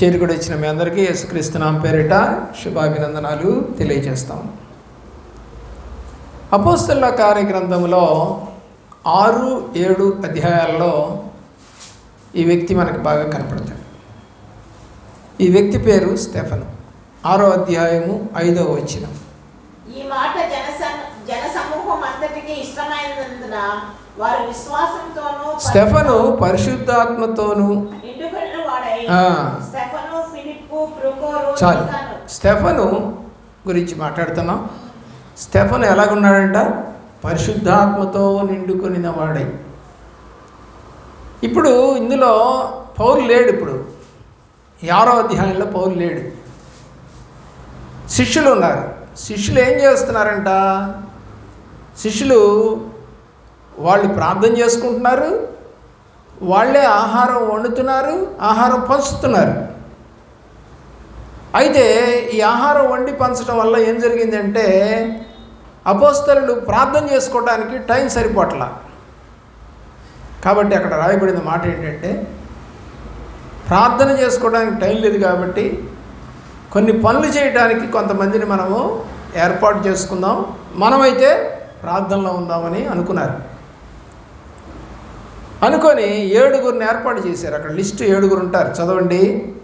చేరుకుడి వచ్చిన మీ అందరికీ యేసుక్రీస్తునాం పేరిట శుభాభినందనాలు తెలియజేస్తాం. అపోస్తల కార్యగ్రంథంలో ఆరు ఏడు అధ్యాయాల్లో ఈ వ్యక్తి మనకు బాగా కనపడతాడు. ఈ వ్యక్తి పేరు స్టెఫన్. ఆరో అధ్యాయము ఐదవ వచనం. ఈ మాట జన జన సమూహం అంతటికి ఇష్టమైనందున వారు విశ్వాసంతోనూ స్టెఫను పరిశుద్ధాత్మతోను నిండుకొనిన వాడై ఆ. స్టెఫను ఫిలిప్పు ప్రుకోరు చాలు. స్టెఫను గురించి మాట్లాడుతున్నాం. స్టెఫను ఎలాగున్నాడంట? పరిశుద్ధాత్మతో నిండుకొనిన వాడై ఇప్పుడు ఇందులో పౌరు లేడు ఇప్పుడు. ఆరో అధ్యాయంలో పౌరు లేడు. శిష్యులు ఉన్నారు. శిష్యులు ఏం చేస్తున్నారంట? శిష్యులు వాళ్ళు ప్రార్థన చేసుకుంటున్నారు. వాళ్ళే ఆహారం వండుతున్నారు ఆహారం పంచుతున్నారు. అయితే ఈ ఆహారం వండి పంచడం వల్ల ఏం జరిగిందంటే అపోస్తలు ప్రార్థన చేసుకోవడానికి టైం సరిపోట్ల. కాబట్టి అక్కడ రాయబడిన మాట ఏంటంటే ప్రార్థన చేసుకోవడానికి టైం లేదు కాబట్టి కొన్ని పనులు చేయడానికి కొంతమందిని మనము ఏర్పాటు చేసుకుందాం. మనమైతే ప్రార్థనలో ఉందామని అనుకున్నారు. అనుకొని ఏడుగురిని ఏర్పాటు చేశారు. అక్కడ లిస్టు ఏడుగురు ఉంటారు. చదవండి.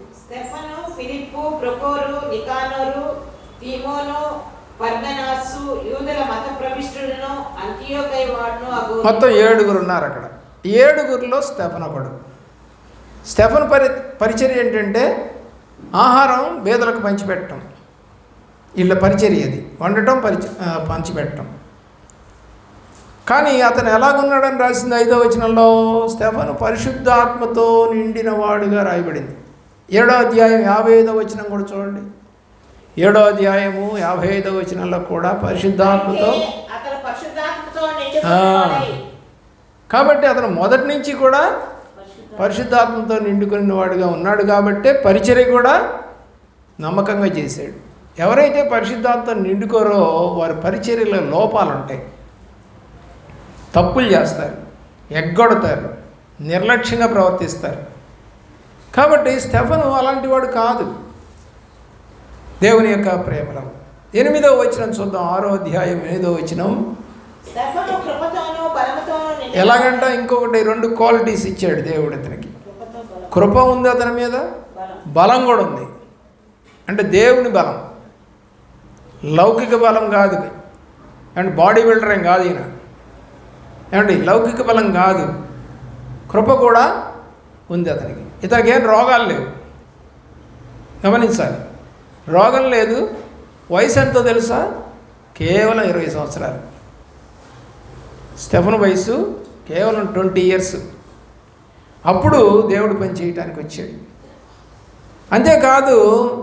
ప్రొకోరు నికానోరు తీమోను పర్గనాసు యూదుల మత ప్రవిష్టులను అంత్యోకై వాడును మొత్తం ఏడుగురు ఉన్నారు అక్కడ. ఏడుగురిలో స్టెఫన్ ఒకడు. స్టెఫన్ పరి పరిచర్య ఏంటంటే ఆహారం బేదలకు పంచిపెట్టడం. వీళ్ళ పరిచర్య అది. వండటం పరిచ పంచిపెట్టడం. కానీ అతను ఎలాగున్నాడని రాసింది ఐదో వచనంలో? స్టెఫను పరిశుద్ధాత్మతో నిండిన వాడుగా రాయబడింది. ఏడో అధ్యాయం యాభై ఐదో వచనం కూడా చూడండి. ఏడో అధ్యాయము యాభై ఐదో వచనంలో కూడా పరిశుద్ధాత్మతో కాబట్టి అతను మొదటి నుంచి కూడా పరిశుద్ధాత్మతో నిండుకున్న వాడుగా ఉన్నాడు కాబట్టే పరిచర్య కూడా నమ్మకంగా చేశాడు. ఎవరైతే పరిశుద్ధాత్మతో నిండుకోరో వారి పరిచర్యలో లోపాలు ఉంటాయి తప్పులు చేస్తారు ఎగ్గొడతారు నిర్లక్ష్యంగా ప్రవర్తిస్తారు. కాబట్టి స్టెఫను అలాంటి వాడు కాదు. దేవుని యొక్క ప్రేమలో ఎనిమిదో వచనం చూద్దాం. ఆరో అధ్యాయం ఎనిమిదో వచనం. ఎలాగంట ఇంకొకటి రెండు క్వాలిటీస్ ఇచ్చాడు దేవుడు అతనికి. కృప ఉంది అతని మీద? బలం. బలం కూడా ఉంది. అంటే దేవుని బలం. లౌకిక బలం కాదు. అండ్ బాడీ బిల్డర్ ఏం కాదు ఈయన. ఏమండి? లౌకిక బలం కాదు. కృప కూడా ఉంది అతనికి. ఇతనికి ఏం రోగాలు లేవు. గమనించాలి. రోగం లేదు. వయసు ఎంతో తెలుసా? కేవలం ఇరవై సంవత్సరాలు. స్టెఫన్ వయసు కేవలం ట్వంటీ ఇయర్స్. అప్పుడు దేవుడు పని చేయటానికి వచ్చాడు. అంతేకాదు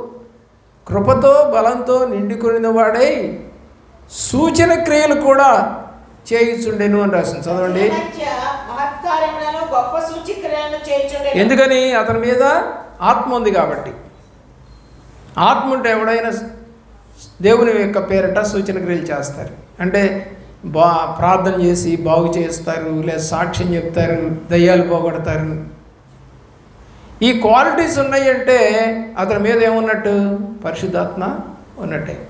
కృపతో బలంతో నిండుకొనిన వాడై సూచన క్రియలు కూడా చేయుచుండెను అని రాసింది. చదవండి. ఎందుకని? అతని మీద ఆత్మ ఉంది కాబట్టి. ఆత్మ ఉంటే ఎవడైనా దేవుని యొక్క పేరట సూచన క్రియలు చేస్తారు. అంటే బా ప్రార్థన చేసి బాగు చేస్తారు లేదా సాక్ష్యం చెప్తారు దయ్యాలు పోగొడతారు. ఈ క్వాలిటీస్ ఉన్నాయి అంటే అతని మీద ఏమున్నట్టు? పరిశుద్ధాత్మ ఉన్నట్టే.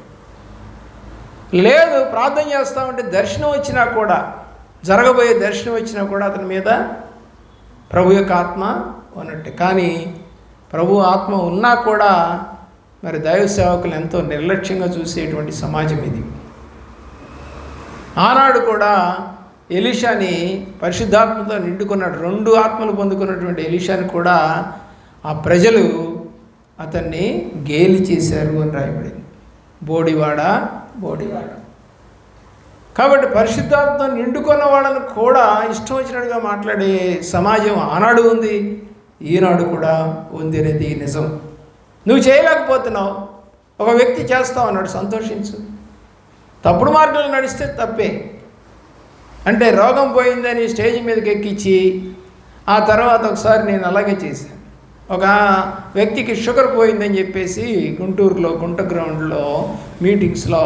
లేదు ప్రార్థన చేస్తామంటే దర్శనం వచ్చినా కూడా జరగబోయే దర్శనం వచ్చినా కూడా అతని మీద ప్రభు యొక్క ఆత్మ ఉన్నట్టు. కానీ ప్రభు ఆత్మ ఉన్నా కూడా మరి దైవ సేవకులు ఎంతో నిర్లక్ష్యంగా చూసేటువంటి సమాజం ఇది. ఆనాడు కూడా ఎలీషాని పరిశుద్ధాత్మతో నిండుకున్నాడు. రెండు ఆత్మలు పొందుకున్నటువంటి ఎలీషాని కూడా ఆ ప్రజలు అతన్ని గేలి చేశారు అని రాయబడింది. బోడివాడ బోడివాడ కాబట్టి పరిశుద్ధాత్మ నిండుకున్న వాళ్ళను కూడా ఇష్టం వచ్చినట్టుగా మాట్లాడే సమాజం ఆనాడు ఉంది ఈనాడు కూడా ఉంది అనేది నిజం. నువ్వు చేయలేకపోతున్నావు ఒక వ్యక్తి చేస్తావు అన్నాడు సంతోషించు. తప్పుడు మార్గంలో నడిస్తే తప్పే. అంటే రోగం పోయిందని స్టేజ్ మీదకి ఎక్కించి ఆ తర్వాత ఒకసారి నేను అలాగే చేశాను. ఒక వ్యక్తికి షుగర్ పోయిందని చెప్పేసి గుంటూరులో గుంట గ్రౌండ్లో మీటింగ్స్లో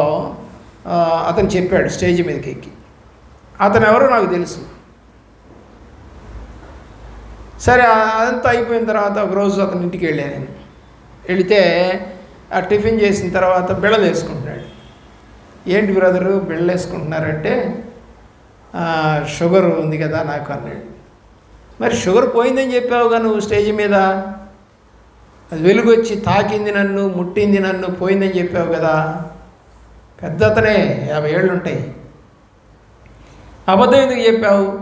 అతను చెప్పాడు స్టేజ్ మీదకి ఎక్కి. అతను ఎవరో నాకు తెలుసు. సరే అదంతా అయిపోయిన తర్వాత ఒకరోజు అతని ఇంటికి వెళ్ళాను నేను. వెళితే ఆ టిఫిన్ చేసిన తర్వాత బిళ్ళలు వేసుకుంటున్నాడు ఏంటి బ్రదరు బిళ్ళలు వేసుకుంటున్నారంటే షుగర్ ఉంది కదా నాకు అన్నాడు. మరి షుగర్ పోయిందని చెప్పావుగా నువ్వు స్టేజ్ మీద? అది వెలుగొచ్చి తాకింది నన్ను ముట్టింది నన్ను పోయిందని చెప్పావు కదా? పెద్ద అతనే యాభై ఏళ్ళు ఉంటాయి అబద్ధం ఎందుకు చెప్పావు?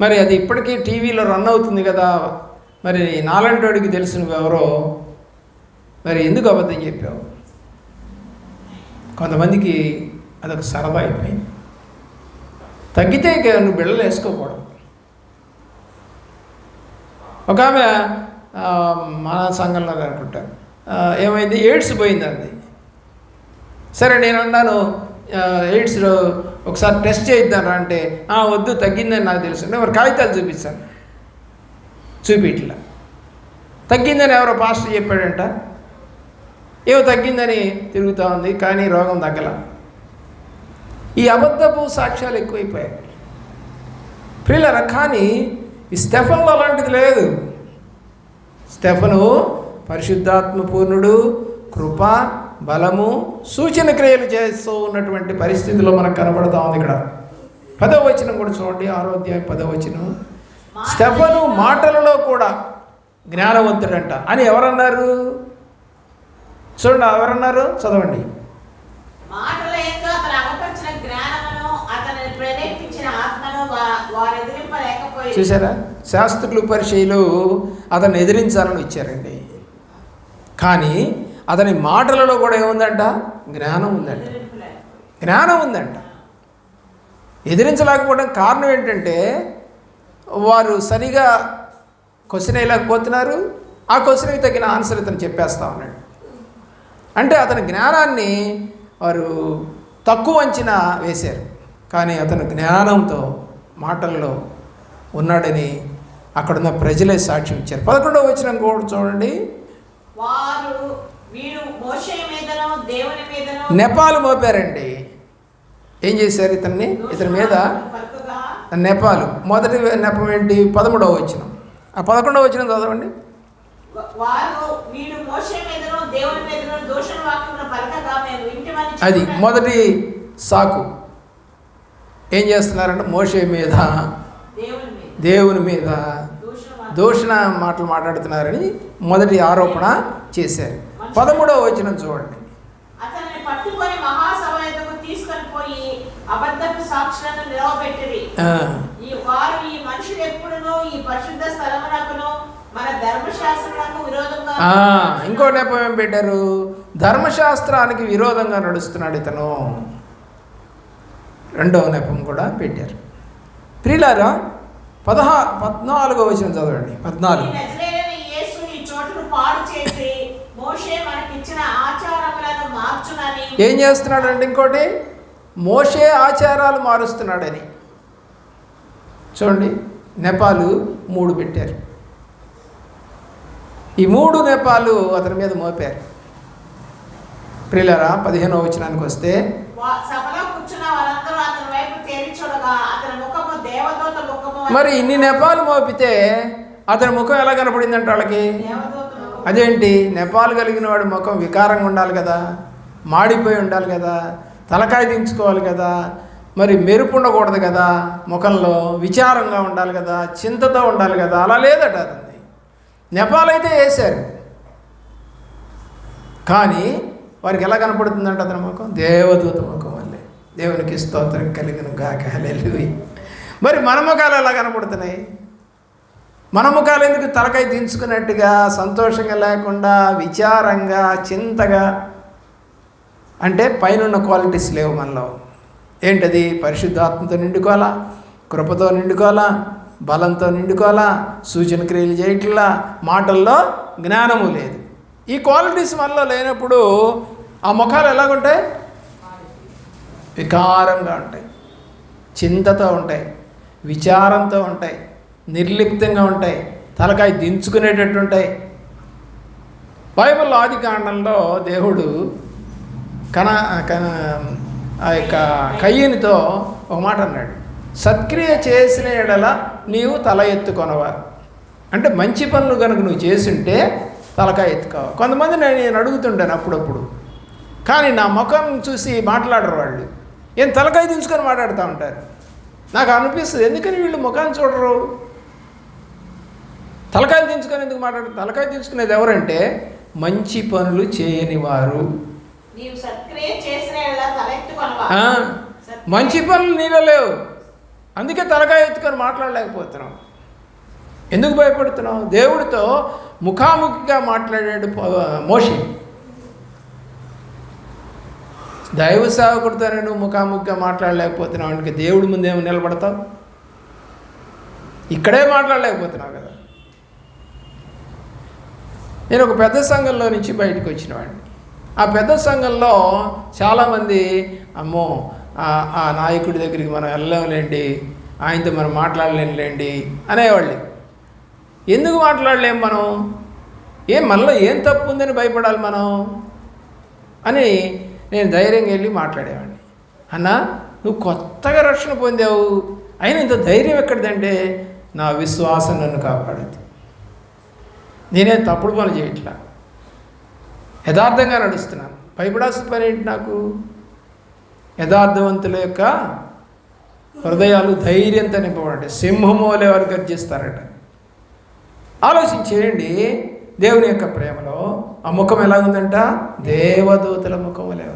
మరి అది ఇప్పటికీ టీవీలో రన్ అవుతుంది కదా? మరి నాలంటోడికి తెలుసు నువ్వెవరో మరి ఎందుకు అబద్ధం చెప్పావు? కొంతమందికి అదొక సరదా అయిపోయింది. తగ్గితే ఇక నువ్వు బిళ్ళలు వేసుకోకూడదు ఒక ఆమె మన సంఘంలో అనుకుంటా. ఏమైంది? ఎయిడ్స్ పోయిందండి సరే నేను అన్నాను ఎయిడ్స్ ఒకసారి టెస్ట్ చేయిద్దాను అంటే "ఆ, వద్దు తగ్గిందని నాకు తెలుసు. ఎవరు కాగితాలు చూపిస్తాను. చూపిట్లా. తగ్గిందని ఎవరో పాస్టర్ చెప్పాడంట. ఏమో తగ్గిందని తిరుగుతూ ఉంది కానీ రోగం తగ్గల. ఈ అబద్ధపు సాక్ష్యాలు ఎక్కువైపోయాయి. ప్రియులరా కానీ ఈ స్టెఫన్లో అలాంటిది లేదు. స్టెఫను పరిశుద్ధాత్మ పూర్ణుడు కృప బలము సూచన క్రియలు చేస్తూ ఉన్నటువంటి పరిస్థితిలో మనకు కనబడతా ఉంది ఇక్కడ. పదవ వచనం కూడా చూడండి ఆరోగ్య పదవ వచనం. స్టెఫను మాటలలో కూడా జ్ఞానవంతుడంట అని ఎవరన్నారు? చూడండి ఎవరన్నారు? చదవండి. మాటల చూసారా శాస్త్రులు పరిచయలు అతన్ని ఎదిరించాలని వచ్చారండి. కానీ అతని మాటలలో కూడా ఏముందంట? జ్ఞానం ఉందంట. జ్ఞానం ఉందంట. ఎదిరించలేకపోవడం కారణం ఏంటంటే వారు సరిగా క్వశ్చన్ వేయలేకపోతున్నారు ఆ క్వశ్చన్కి తగిన ఆన్సర్ ఇతను చెప్పేస్తా ఉన్నాడు. అంటే అతని జ్ఞానాన్ని వారు తక్కువ అంచనా వేశారు. కానీ అతను జ్ఞానంతో మాటల్లో ఉన్నాడని అక్కడున్న ప్రజలే సాక్ష్యం ఇచ్చారు. పదకొండవ వచ్చిన కూడా చూడండి. వారు నెపాలు మోపారండి. ఏం చేశారు ఇతన్ని? ఇతని మీద నెపాలు. మొదటి నెపం ఏంటి? పదమూడవ వచ్చిన ఆ పదకొండవ వచ్చిన చదవండి. అది మొదటి సాకు. ఏం చేస్తున్నారంటే మోషే మీద దేవుని మీద దూషణ మాటలు మాట్లాడుతున్నారని మొదటి ఆరోపణ చేశారు. పదమూడవ వచనం చూడండి. అతన్ని పట్టుకొని మహాసభ ఎదుగు తీసుకొని పోయి అబద్ధపు సాక్షులను నిలవబెట్టిరి. ఆ, ఈ వారు ఈ మనుషులు ఎప్పుడునూ ఈ పరిశుద్ధ స్థలమునకును మన ధర్మశాస్త్రములకు విరోధంగా ఆ, ఇంకో నెపం ఏం పెట్టారు? ధర్మశాస్త్రానికి విరోధంగా నడుస్తున్నాడు ఇతను. రెండవ నెపం కూడా పెట్టారు. ప్రియులారా పదహా పద్నాలుగో వచనం చదవండి. పద్నాలుగు. ఏం చేస్తున్నాడు అంటే ఇంకోటి? మోషే ఆచారాలు మారుస్తున్నాడని. చూడండి నెపాలు మూడు పెట్టారు. ఈ మూడు నెపాలు అతని మీద మోపారు. ప్రియులరా పదిహేనో వచనానికి వస్తే సభలో కూర్చున్న వారందరూ అతని వైపు తేరి చూడగా అతని వలె- మరి ఇన్ని నెపాలు మోపితే అతని ముఖం ఎలా కనపడిందంట వాళ్ళకి? అదేంటి? నెపాలు కలిగిన వాడి ముఖం వికారంగా ఉండాలి కదా మాడిపోయి ఉండాలి కదా తలకాయ దించుకోవాలి కదా మరి మెరుపు ఉండకూడదు కదా ముఖంలో విచారంగా ఉండాలి కదా చింతతో ఉండాలి కదా అలా లేదట అతన్ని నెపాల్ అయితే వేశారు. కానీ వారికి ఎలా కనపడుతుందంట అతని ముఖం? దేవదూత ముఖం వల్లే. దేవునికి స్తోత్రం కలిగిన గాక. హల్లెలూయా. మరి మన ముఖాలు ఎలా కనపడుతున్నాయి? మన ముఖాలు ఎందుకు తలకై దించుకున్నట్టుగా సంతోషంగా లేకుండా విచారంగా చింతగా? అంటే పైనున్న క్వాలిటీస్ లేవు మనలో. ఏంటది? పరిశుద్ధాత్మతో నిండుకోవాలా? కృపతో నిండుకోవాలా? బలంతో నిండుకోవాలా? సూచన క్రియలు చేయట్లా? మాటల్లో జ్ఞానము లేదు. ఈ క్వాలిటీస్ మనలో లేనప్పుడు ఆ ముఖాలు ఎలాగుంటాయి వికారంగా ఉంటాయి. చింతతో ఉంటాయి. విచారంతో ఉంటాయి నిర్లిప్తంగా ఉంటాయి తలకాయ దించుకునేటట్టు ఉంటాయి. బైబిల్ ఆది కాండంలో దేవుడు కన కన ఆ యొక్క కయ్యనితో ఒక మాట అన్నాడు సత్క్రియ చేసిన ఎడల నీవు తల ఎత్తుకొనవా అంటే మంచి పనులు కనుక నువ్వు చేసుంటే తలకాయ ఎత్తుకోవాలి. కొంతమంది నేను నేను అడుగుతుంటాను అప్పుడప్పుడు కానీ నా ముఖం చూసి మాట్లాడరు వాళ్ళు. ఏం తలకాయ దించుకొని మాట్లాడుతూ ఉంటారు? నాకు అనిపిస్తుంది. ఎందుకని వీళ్ళు ముఖాన్ని చూడరు? తలకాయలు దించుకొని ఎందుకు మాట్లాడు తలకాయ దించుకునేది ఎవరంటే మంచి పనులు చేయని వారు. మంచి పనులు నీలో లేవు. అందుకే తలకాయ ఎత్తుకొని మాట్లాడలేకపోతున్నాం ఎందుకు భయపడుతున్నావు? దేవుడితో ముఖాముఖిగా మాట్లాడాడు మోషే. దైవ సేవకుడితోనే నువ్వు ముఖాముఖిగా మాట్లాడలేకపోతున్నావు అంటే దేవుడి ముందు ఏమి నిలబడతావు? ఇక్కడే మాట్లాడలేకపోతున్నావు కదా. నేను ఒక పెద్ద సంఘంలో నుంచి బయటకు వచ్చిన వాడిని. ఆ పెద్ద సంఘంలో చాలామంది అమ్మో ఆ- ఆ నాయకుడి దగ్గరికి మనం వెళ్ళలేండి ఆయనతో మనం మాట్లాడలేండి అనేవాళ్ళు. ఎందుకు మాట్లాడలేం మనం? ఏం మనలో ఏం తప్పు ఉందని భయపడాలి మనం? అని నేను ధైర్యంగా వెళ్ళి మాట్లాడేవాడిని. అన్నా నువ్వు కొత్తగా రక్షణ పొందావు. అయినా ఇంత ధైర్యం ఎక్కడిదంటే నా విశ్వాసం నన్ను కాపాడుద్ది నేనే తప్పుడు పనులు చేయట్లా. యథార్థంగా నడుస్తున్నాను. భయపడాల్సిన పని ఏంటి నాకు? యథార్థవంతుల యొక్క హృదయాలు ధైర్యంతో నింపబడండి సింహము వలె వారు గర్జిస్తారట ఆలోచించేయండి దేవుని యొక్క ప్రేమలో. ఆ ముఖం ఎలా ఉందంట దేవదూతల ముఖం లేవు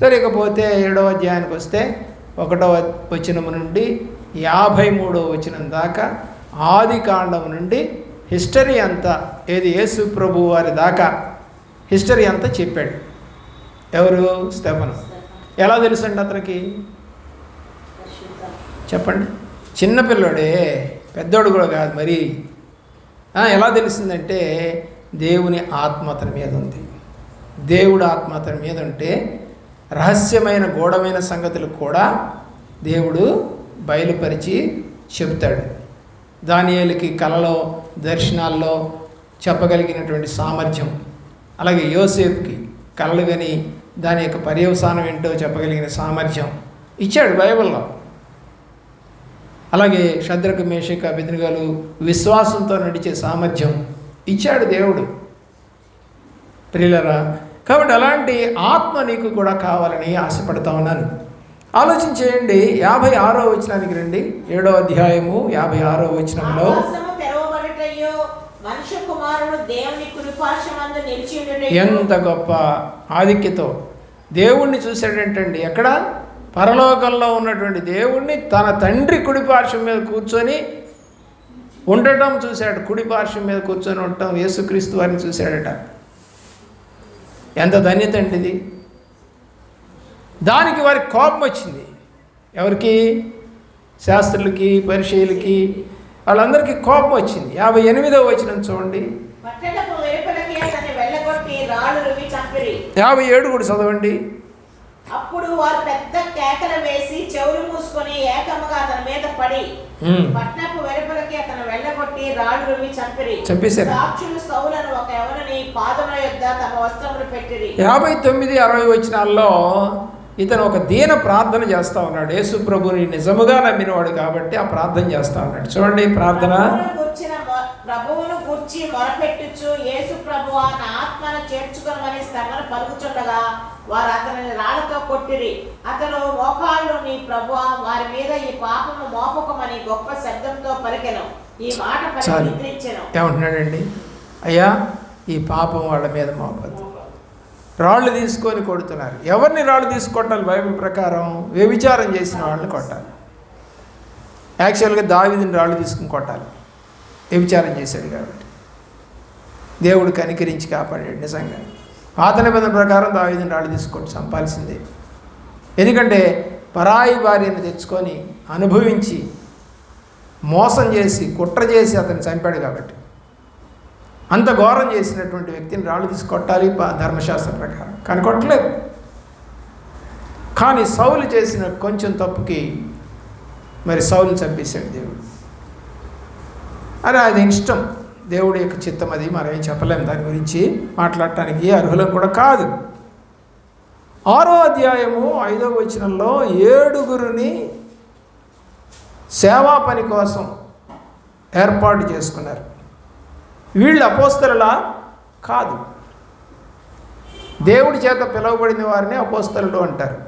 సరే ఇకపోతే ఏడవ అధ్యాయానికి వస్తే ఒకటవ వచనము నుండి యాభై మూడవ వచనం దాకా ఆది కాండం నుండి హిస్టరీ అంతా ఏది? యేసు ప్రభు వారి దాకా. హిస్టరీ అంతా చెప్పాడు. ఎవరు? స్టెఫను. ఎలా తెలుసండి అతనికి? చెప్పండి. చిన్నపిల్లడే పెద్దోడు కూడా కాదు మరి. ఎలా తెలిసిందంటే దేవుని ఆత్మ అతని మీద ఉంది. దేవుడు ఆత్మ అతని మీద ఉంటే రహస్యమైన గూఢమైన సంగతులు కూడా దేవుడు బయలుపరిచి చెబుతాడు. దానియేలుకి కలలో దర్శనాల్లో చెప్పగలిగినటువంటి సామర్థ్యం. అలాగే యోసేపుకి కళలు కానీ దాని యొక్క పర్యవసానం ఏంటో చెప్పగలిగిన సామర్థ్యం ఇచ్చాడు బైబిల్లో. అలాగే శద్రకు మేషక బెదిరిగాలు విశ్వాసంతో నడిచే సామర్థ్యం ఇచ్చాడు దేవుడు. ప్రియులరా కాబట్టి అలాంటి ఆత్మ నీకు కూడా కావాలని ఆశపడతా ఉన్నాను. ఆలోచన చేయండి యాభై ఆరో వచనానికి రండి. ఏడో అధ్యాయము యాభై ఆరో వచనంలో. ఎంత గొప్ప ఆధిక్యతో. దేవుణ్ణి చూశాడేంటండి ఎక్కడ? పరలోకంలో ఉన్నటువంటి దేవుణ్ణి తన తండ్రి కుడి పార్శ్వం మీద కూర్చొని ఉండటం చూశాడు. కుడి పార్శ్వం మీద కూర్చొని ఉండటం యేసుక్రీస్తు వారిని చూశాడట. ఎంత ధన్యత అండి ఇది దానికి వారికి కోపం వచ్చింది. ఎవరికి? శాస్త్రులకి పరిచయులకి వాళ్ళందరికీ కోపం వచ్చింది. యాభై ఎనిమిదవ వచనం చూడండి. యాభై ఏడు కూడా చదవండి. అప్పుడు వారు పెద్ద కేకలు వేసి చెవులు మూసుకొని ఏకముగా అతని మీద పడి. పట్నపు వెలుపలకి అతను వెళ్ళగొట్టి రాళ్ళు రువి చంపిరి. చంపేశారు. సాక్షులు సౌలను ఒక ఎవరిని పాదముల యొద్ద తమ వస్త్రములు పెట్టిరి. యాభై తొమ్మిది అరవై వచనాల్లో ఇతను ఒక దీన ప్రార్థన చేస్తా ఉన్నాడు. యేసు ప్రభుని నిజముగా నమ్మినవాడు కాబట్టి ఆ ప్రార్థన చేస్తా ఉన్నాడు. చూడండి ప్రార్థన. ప్రభువును గుర్చి మొరపెట్టుచు యేసు ప్రభువా నా ఆత్మను చేర్చుకొనమని శ్రమను పలుకుచుండగా వారు అతనిని రాళ్ళతో కొట్టిరి. అతను మోకాళ్ళు నీ ప్రభువా వారి మీద ఈ పాపము మోపకమని గొప్ప శబ్దంతో పలికెను. ఈ మాట చాలు. ఏమంటున్నాడండి? అయ్యా ఈ పాపం వాళ్ళ మీద మోపద్దు. రాళ్ళు తీసుకొని కొడుతున్నారు. ఎవరిని రాళ్ళు తీసి కొట్టాలి బైబిల్ ప్రకారం? వ్యభిచారం చేసిన వాళ్ళని కొట్టాలి. యాక్చువల్గా దావిదిని రాళ్ళు తీసుకుని కొట్టాలి. వ్యభిచారం చేశాడు కాబట్టి. దేవుడు కనికరించి కాపాడాడు నిజంగా. పాత నిబంధన ప్రకారం దావిదిని రాళ్ళు తీసుకొని చంపాల్సిందే ఎందుకంటే పరాయి భార్యను తెచ్చుకొని అనుభవించి మోసం చేసి కుట్ర చేసి అతను చంపాడు కాబట్టి. అంత ఘోరం చేసినటువంటి వ్యక్తిని రాళ్ళు తీసుకొట్టాలి ధర్మశాస్త్ర ప్రకారం. కానీ కొట్టలేదు. కానీ సౌలు చేసిన కొంచెం తప్పుకి మరి సౌలు చంపేశాడు దేవుడు. అరే అది ఇష్టం. దేవుడి యొక్క చిత్తం అది మనమేం చెప్పలేము దాని గురించి మాట్లాడటానికి అర్హులం కూడా కాదు. ఆరో అధ్యాయము ఐదో వచనంలో ఏడుగురిని సేవా పని కోసం ఏర్పాటు చేసుకున్నారు. వీళ్ళు అపోస్తలలా కాదు. దేవుడి చేత పిలువబడిన వారిని అపోస్తలుడు అంటారు.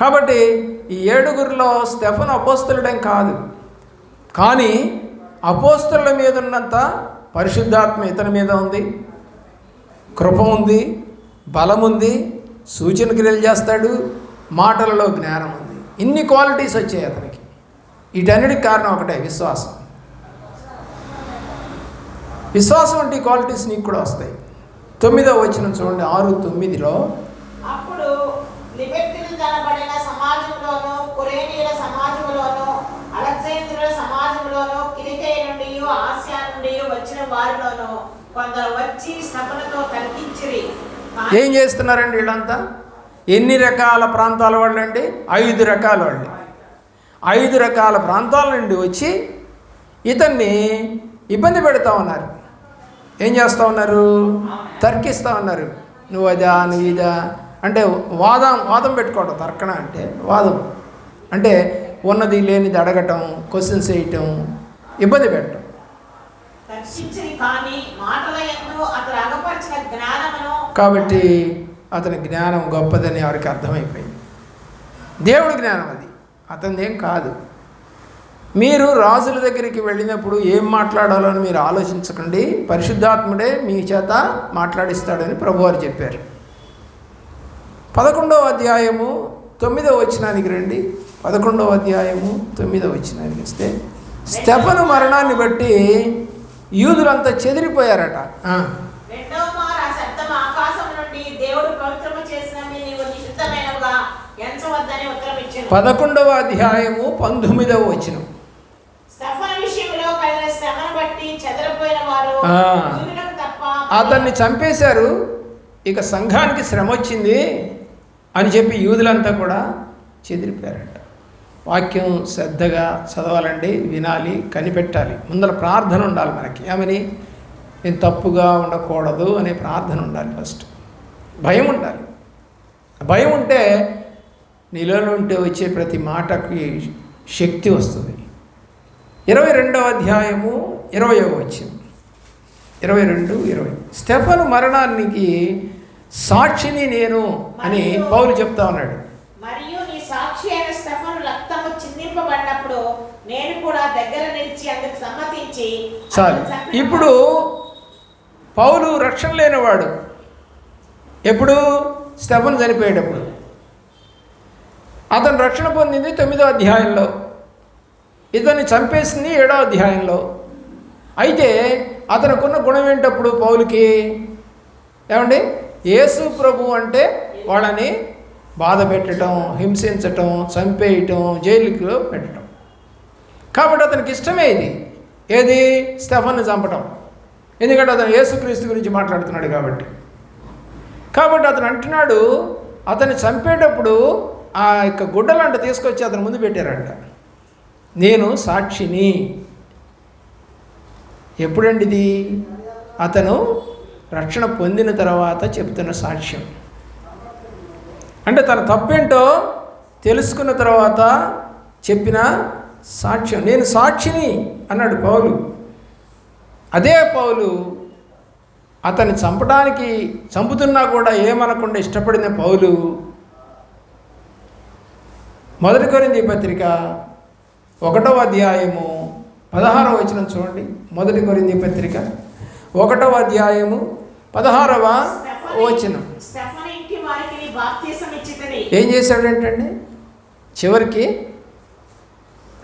కాబట్టి ఈ ఏడుగురిలో స్టెఫన్ అపోస్తలుడేం కాదు. కానీ అపోస్తుల మీద ఉన్నంత పరిశుద్ధాత్మ ఇతని మీద ఉంది. కృప ఉంది బలం ఉంది సూచన క్రియలు చేస్తాడు మాటలలో జ్ఞానం ఉంది. ఇన్ని క్వాలిటీస్ వచ్చాయి అతనికి. వీటన్నిటికి కారణం ఒకటే విశ్వాసం. విశ్వాసం వంటి క్వాలిటీస్ నీకు కూడా వస్తాయి. తొమ్మిదో వచ్చిన చూడండి ఆరు తొమ్మిదిలో అప్పుడు కనబడిన సమాజంలోను సమాజంలోను అలెగ్జాంద్రుల సమాజంలోను నుండియో ఆసియా నుండియో వచ్చిన వారిలోనూ కొందరు వచ్చి శ్రమలతో తగ్గించిరి. ఏం చేస్తున్నారండి వీళ్ళంతా? ఎన్ని రకాల ప్రాంతాల వాళ్ళు అండి ఐదు రకాల వాళ్ళు ఐదు రకాల ప్రాంతాల నుండి వచ్చి ఇతన్ని ఇబ్బంది పెడతా ఉన్నారు. ఏం చేస్తూ ఉన్నారు? తర్కిస్తూ ఉన్నారు. నువ్వు అదా నువ్వు ఇదా? అంటే వాదం వాదం పెట్టుకోవడం తర్కణ అంటే వాదం. అంటే ఉన్నది లేనిది అడగటం క్వశ్చన్స్ వేయటం ఇబ్బంది పెట్టడం కాబట్టి అతని జ్ఞానం గొప్పదని వారికి అర్థమైపోయింది. దేవుడి జ్ఞానం అది. అతనిదేం కాదు. మీరు రాజుల దగ్గరికి వెళ్ళినప్పుడు ఏం మాట్లాడాలో అని మీరు ఆలోచించకండి. పరిశుద్ధాత్ముడే మీ చేత మాట్లాడిస్తాడని ప్రభువారు చెప్పారు. పదకొండవ అధ్యాయము తొమ్మిదవ వచనానికి రండి. పదకొండవ అధ్యాయము తొమ్మిదవ వచనానికి ఇస్తే స్టెఫను మరణాన్ని బట్టి యూదులంతా చెదిరిపోయారట. పదకొండవ అధ్యాయము పంతొమ్మిదవ తప్ప అతన్ని చంపేశారు. ఇక సంఘానికి శ్రమ వచ్చింది అని చెప్పి యూదులంతా కూడా చెదిరిపోయారట. వాక్యం శ్రద్ధగా చదవాలండి వినాలి కనిపెట్టాలి. ముందర ప్రార్థన ఉండాలి మనకి. ఏమని? నేను తప్పుగా ఉండకూడదు అనే ప్రార్థన ఉండాలి ఫస్ట్ భయం ఉండాలి. భయం ఉంటే నీలో ఉంటే వచ్చే ప్రతి మాటకి శక్తి వస్తుంది. ఇరవై రెండవ అధ్యాయము ఇరవయో వచ్చింది ఇరవై రెండు ఇరవై. స్టెఫను మరణానికి సాక్షిని నేను అని పౌలు చెప్తా ఉన్నాడు. మరియు నీ సాక్షి అయిన చిందింపబడినప్పుడు నేను కూడా దగ్గర నిలిచి అందుకు సమ్మతించి చాలు ఇప్పుడు పౌలు రక్షణ లేనివాడు. ఎప్పుడు? స్టెఫన్ చనిపోయేటప్పుడు. అతను రక్షణ పొందింది తొమ్మిదో అధ్యాయంలో. ఇతన్ని చంపేసింది ఏడో అధ్యాయంలో. అయితే అతనుకున్న గుణం ఏంటప్పుడు పౌలుకి? ఏమండి? యేసు ప్రభు అంటే వాళ్ళని బాధ పెట్టడం హింసించటం చంపేయటం జైలుకు పెట్టడం కాబట్టి అతనికి ఇష్టమే ఇది. ఏది? స్టెఫన్ని చంపటం. ఎందుకంటే అతను యేసుక్రీస్తు గురించి మాట్లాడుతున్నాడు కాబట్టి. కాబట్టి అతను అంటున్నాడు అతన్ని చంపేటప్పుడు ఆ యొక్క గుడ్డలంట తీసుకొచ్చి అతని ముందు పెట్టారంట. నేను సాక్షిని. ఎప్పుడండి ఇది అతను రక్షణ పొందిన తర్వాత చెప్తున్న సాక్ష్యం. అంటే తన తప్పేంటో తెలుసుకున్న తర్వాత చెప్పిన సాక్ష్యం నేను సాక్షిని అన్నాడు పౌలు. అదే పౌలు అతన్ని చంపడానికి చంపుతున్నా కూడా ఏమనకుండా ఇష్టపడిన పౌలు మొదటి కొరింది పత్రిక ఒకటవ అధ్యాయము పదహారవ వచనం చూడండి. మొదటి కొరింది పత్రిక ఒకటవ అధ్యాయము పదహారవ వచనం. ఏం చేశాడంటండి? చివరికి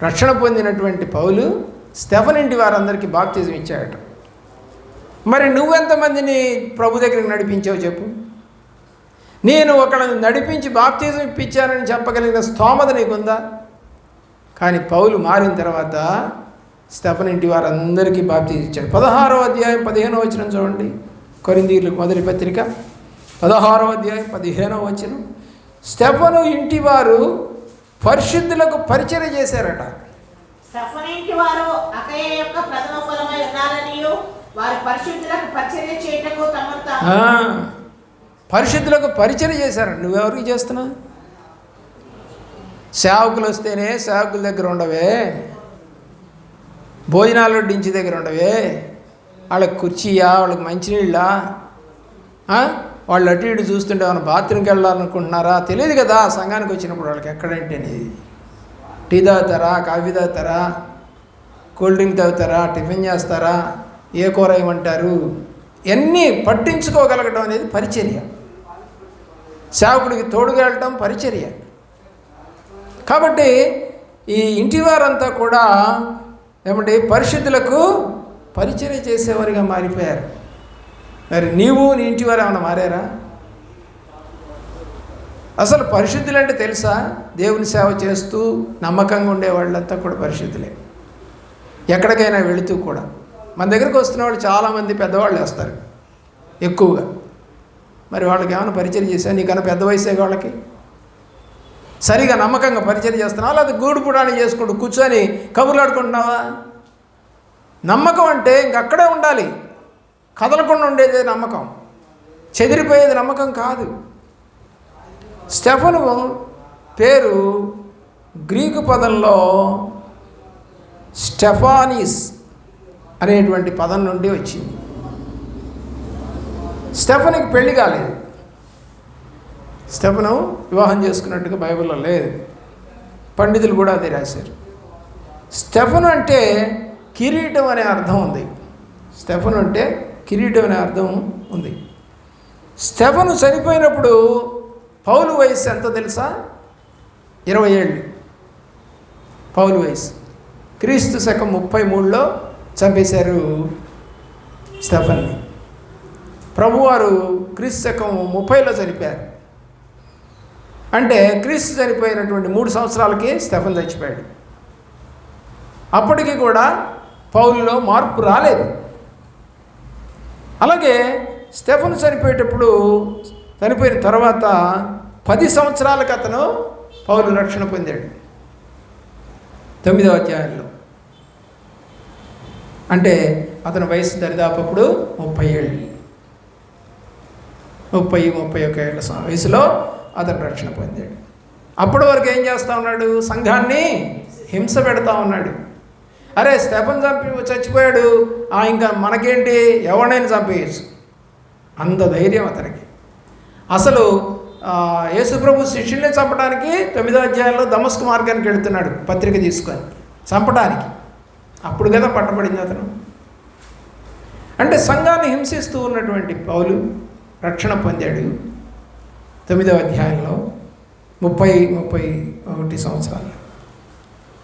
రక్షణ పొందినటువంటి పౌలు స్టెఫన్ ఇంటి వారందరికీ బాప్తిజం ఇచ్చాడట. మరి నువ్వెంతమందిని ప్రభు దగ్గరికి నడిపించావు చెప్పు? నేను ఒకళ్ళని నడిపించి బాప్తిజం ఇప్పించానని చెప్పగలిగిన స్తోమత నీకుందా? కానీ పౌలు మారిన తర్వాత స్టెఫన్ ఇంటి వారందరికీ బాప్తిజం ఇచ్చాడు. పదహారో అధ్యాయం పదిహేనో వచ్చిన చూడండి. కొరిందీర్లకు మొదటి పత్రిక. పదహారో అధ్యాయం పదిహేనో వచనం. స్టెఫను ఇంటి వారు పరిశుద్ధులకు పరిచయం చేశారట. స్టెఫన్ ఇంటి వారు అకయ యొక్క ప్రథమ ఫలమై ఉన్నారనియు వారి పరిశుద్ధులకు పరిచర్య చేయటకు తమను తాము ఆ, పరిశుద్ధులకు పరిచయం చేశారు. నువ్వెవరికి చేస్తున్నావు? సేవకులు వస్తేనే సేవకుల దగ్గర ఉండవే. భోజనాలు వడ్డించి దగ్గర ఉండవే. వాళ్ళకి కుర్చీయా? వాళ్ళకి మంచినీళ్ళా? వాళ్ళు అటు ఇటు చూస్తుంటే ఏమైనా బాత్రూమ్కి వెళ్ళాలనుకుంటున్నారా? తెలియదు కదా సంఘానికి వచ్చినప్పుడు వాళ్ళకి ఎక్కడంటే అనేది టీ తాగుతారా కాఫీ తాగుతారా కూల్ డ్రింక్ తాగుతారా టిఫిన్ చేస్తారా ఏ కూర ఏమంటారు? ఇవన్నీ పట్టించుకోగలగడం అనేది పరిచర్య. సేవకుడికి తోడుగా వెళ్ళటం పరిచర్య. కాబట్టి ఈ ఇంటి వారంతా కూడా ఏమంటే పరిశుద్ధులకు పరిచర్య చేసేవారిగా మారిపోయారు. మరి నీవు నీ ఇంటి వారు ఏమైనా మారారా? అసలు పరిశుద్ధులంటే తెలుసా? దేవుని సేవ చేస్తూ నమ్మకంగా ఉండే వాళ్ళంతా కూడా పరిశుద్ధులే. ఎక్కడికైనా వెళుతూ కూడా. మన దగ్గరికి వస్తున్న వాళ్ళు చాలామంది పెద్దవాళ్ళు వేస్తారు ఎక్కువగా. మరి వాళ్ళకి ఏమైనా పరిచయం చేశా నీకన్నా పెద్ద వయసే వాళ్ళకి? సరిగా నమ్మకంగా పరిచయం చేస్తున్నావా? లేదా గూడు పుడాన్ని చేసుకుంటూ కూర్చొని కబుర్లు ఆడుకుంటున్నావా నమ్మకం అంటే ఇంకక్కడే ఉండాలి. కదలకుండా ఉండేదే నమ్మకం? చెదిరిపోయేది నమ్మకం కాదు. స్టెఫను పేరు గ్రీకు పదంలో స్టెఫానిస్ అనేటువంటి పదం నుండి వచ్చింది. స్టెఫనికి పెళ్ళి కాలేదు. స్టెఫను వివాహం చేసుకున్నట్టుగా బైబిల్లో లేదు. పండితులు కూడా అదే రాశారు. స్టెఫను అంటే కిరీటం అనే అర్థం ఉంది. స్టెఫను అంటే కిరీటం అనే అర్థం ఉంది. స్టెఫను చనిపోయినప్పుడు పౌలు వయసు ఎంత తెలుసా? ఇరవై ఏళ్ళు. పౌలు వయసు క్రీస్తు శకం ముప్పై మూడులో చంపేశారు స్టెఫన్ని. ప్రభువారు క్రీస్తు శకం ముప్పైలో చనిపోయారు. అంటే క్రీస్తు చనిపోయినటువంటి మూడు సంవత్సరాలకి స్టెఫన్ చచ్చిపోయాడు. అప్పటికి కూడా పౌలులో మార్పు రాలేదు. అలాగే స్టెఫన్ చనిపోయేటప్పుడు చనిపోయిన తర్వాత పది సంవత్సరాలకు అతను పౌలు రక్షణ పొందాడు. తొమ్మిదవ అధ్యాయంలో. అంటే అతని వయసు దరిదాపప్పుడు ముప్పై ఏళ్ళు. ముప్పై ముప్పై ఒక ఏళ్ళ వయసులో అతను రక్షణ పొందాడు. అప్పటి వరకు ఏం చేస్తూ ఉన్నాడు? సంఘాన్ని హింస పెడతా ఉన్నాడు. అరే స్టెఫన్ చంపి చచ్చిపోయాడు. ఆ ఇంకా మనకేంటి? ఎవరినైనా చంపేయచ్చు. అంత ధైర్యం అతనికి. అసలు యేసుప్రభు శిష్యుల్ని చంపడానికి తొమ్మిదో అధ్యాయంలో దమస్కు మార్గానికి వెళుతున్నాడు పత్రిక తీసుకొని. చంపడానికి అప్పుడు కదా పట్టబడింది అతను. అంటే సంఘాన్ని హింసిస్తూ ఉన్నటువంటి పౌలు రక్షణ పొందాడు తొమ్మిదవ అధ్యాయంలో ముప్పై ముప్పై ఒకటి సంవత్సరాలు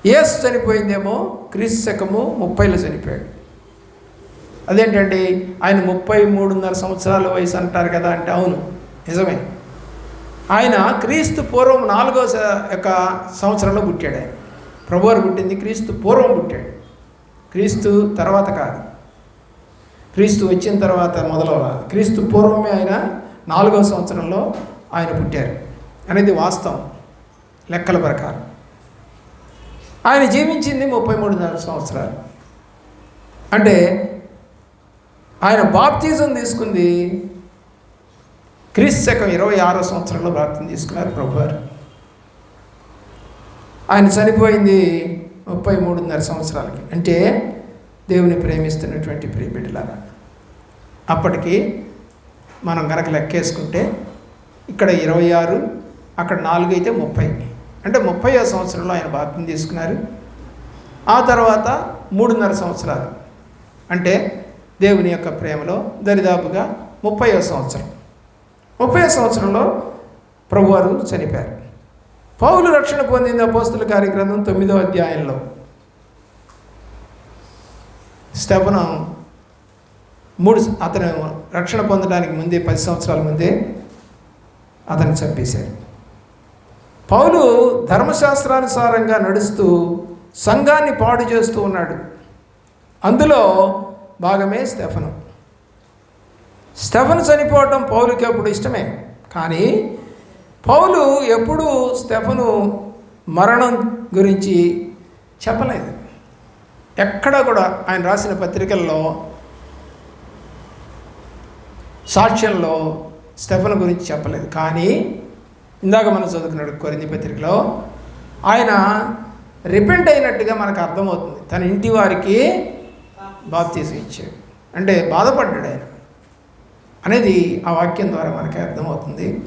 ఏసు చనిపోయిందేమో క్రీస్తు శకము ముప్పైలో చనిపోయాడు. అదేంటండి ఆయన ముప్పై మూడున్నర సంవత్సరాల వయసు అంటారు కదా అంటే అవును నిజమే. ఆయన క్రీస్తు పూర్వం నాలుగో యొక్క సంవత్సరంలో పుట్టాడు ఆయన. ప్రభువారు పుట్టింది క్రీస్తు పూర్వం పుట్టాడు. క్రీస్తు తర్వాత కాదు. క్రీస్తు వచ్చిన తర్వాత మొదలవ క్రీస్తు పూర్వమే ఆయన నాలుగో సంవత్సరంలో ఆయన పుట్టారు. అనేది వాస్తవం లెక్కల ప్రకారం. ఆయన జీవించింది ముప్పై మూడున్నర సంవత్సరాలు. అంటే ఆయన బాప్తిజం తీసుకుంది క్రీస్తు శకం ఇరవై ఆరో సంవత్సరంలో బాప్తిజం తీసుకున్నారు ప్రభువారు. ఆయన చనిపోయింది ముప్పై మూడున్నర సంవత్సరాలకి. అంటే దేవుని ప్రేమిస్తున్నటువంటి ప్రియబిడ్డలారా అప్పటికి మనం గనక లెక్కేసుకుంటే ఇక్కడ ఇరవై ఆరు అక్కడ నాలుగు అయితే ముప్పై. అంటే ముప్పై సంవత్సరంలో ఆయన బాప్తిజం తీసుకున్నారు. ఆ తర్వాత మూడున్నర సంవత్సరాలు. అంటే దేవుని యొక్క ప్రేమలో దరిదాపుగా ముప్పై సంవత్సరం. ముప్పై సంవత్సరంలో ప్రభువారు చనిపోయారు. పౌలు రక్షణ పొందింది అపోస్తుల కార్యక్రమం తొమ్మిదో అధ్యాయంలో. స్థపనం మూడు అతను రక్షణ పొందడానికి ముందే పది సంవత్సరాల ముందే అతను చంపేశారు. పౌలు ధర్మశాస్త్రానుసారంగా నడుస్తూ సంఘాన్ని పాడు చేస్తూ ఉన్నాడు. అందులో భాగమే స్టెఫను. స్టెఫన్ చనిపోవటం పౌలుకి అప్పుడు ఇష్టమే. కానీ పౌలు ఎప్పుడూ స్టెఫను మరణం గురించి చెప్పలేదు. ఎక్కడ కూడా ఆయన రాసిన పత్రికల్లో సాక్ష్యంలో స్టెఫన్ గురించి చెప్పలేదు. కానీ ఇందాక మనం చదువుకున్నాడు కొరింది పత్రికలో ఆయన రిపెంట్ అయినట్టుగా మనకు అర్థమవుతుంది. తన ఇంటి వారికి బాప్తీసం ఇచ్చాడు. అంటే బాధపడ్డాడు ఆయన. అనేది ఆ వాక్యం ద్వారా మనకి అర్థమవుతుంది.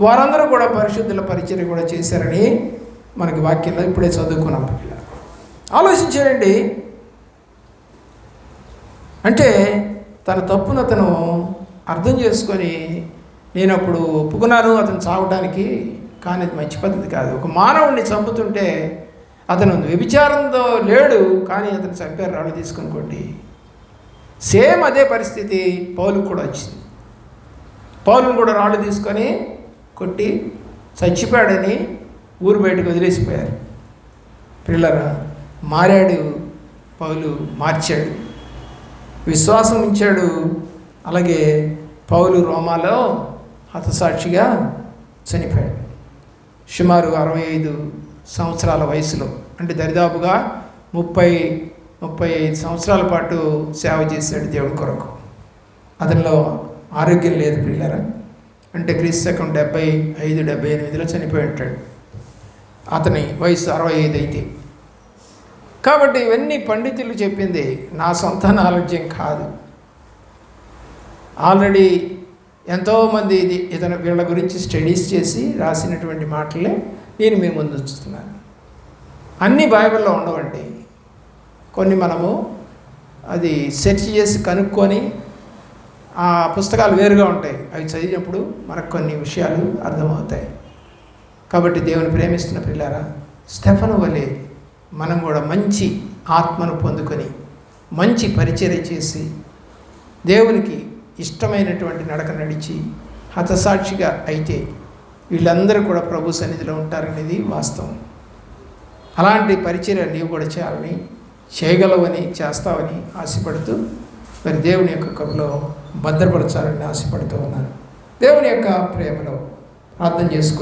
వారందరూ కూడా పరిశుద్ధుల పరిచయం కూడా చేశారని మనకి వాక్యంలో ఇప్పుడే చదువుకున్నాం పిల్లలు. ఆలోచించాడండి అంటే తన తప్పును అతను అర్థం చేసుకొని నేను అప్పుడు ఒప్పుకున్నాను అతను చావడానికి కానీ అది మంచి పద్ధతి కాదు. ఒక మానవుడిని చంపుతుంటే అతను వ్యభిచారంతో లేడు కానీ అతను చంపారు రాళ్ళు తీసుకొని కొట్టి. సేమ్ అదే పరిస్థితి పౌలుకు కూడా వచ్చింది. పౌలును కూడా రాళ్ళు తీసుకొని కొట్టి చచ్చిపోయాడని ఊరు బయటకు వదిలేసిపోయారు. పిల్లరా మారాడు పౌలు మార్చాడు. విశ్వాసం ఉంచాడు. అలాగే పౌలు రోమాలో హతసాక్షిగా చనిపోయాడు. సుమారు అరవై ఐదు సంవత్సరాల వయసులో అంటే దరిదాపుగా ముప్పై ముప్పై ఐదు సంవత్సరాల పాటు సేవ చేశాడు దేవుడి కొరకు. అతనిలో ఆరోగ్యం లేదు పిల్లరా అంటే క్రీస్తు శకం డెబ్బై ఐదు డెబ్బై ఎనిమిదిలో చనిపోయి ఉంటాడు. అతని వయసు అరవై ఐదు అయితే. కాబట్టి ఇవన్నీ పండితులు చెప్పింది నా సొంత నాలెడ్జం కాదు. ఆల్రెడీ ఎంతోమంది ఇది ఇతను వీళ్ళ గురించి స్టడీస్ చేసి రాసినటువంటి మాటలే నేను మీ ముందు ఉంచుతున్నాను. అన్నీ బైబిల్లో ఉండవండి. కొన్ని మనము అది సెర్చ్ చేసి కనుక్కొని ఆ పుస్తకాలు వేరుగా ఉంటాయి. అవి చదివినప్పుడు మనకు కొన్ని విషయాలు అర్థమవుతాయి. కాబట్టి దేవుని ప్రేమిస్తున్న పిల్లారా స్టెఫను వలె మనం కూడా మంచి ఆత్మను పొందుకొని మంచి పరిచర్య చేసి దేవునికి ఇష్టమైనటువంటి నడక నడిచి హతసాక్షిగా అయితే వీళ్ళందరూ కూడా ప్రభు సన్నిధిలో ఉంటారనేది వాస్తవం. అలాంటి పరిచర్య నీవు కూడా చేయాలని చేయగలవని చేస్తావని ఆశపడుతూ మరి దేవుని యొక్క కరులో భద్రపరచాలని ఆశపడుతూ ఉన్నాను దేవుని యొక్క ప్రేమలో ప్రార్థన చేసుకుంటూ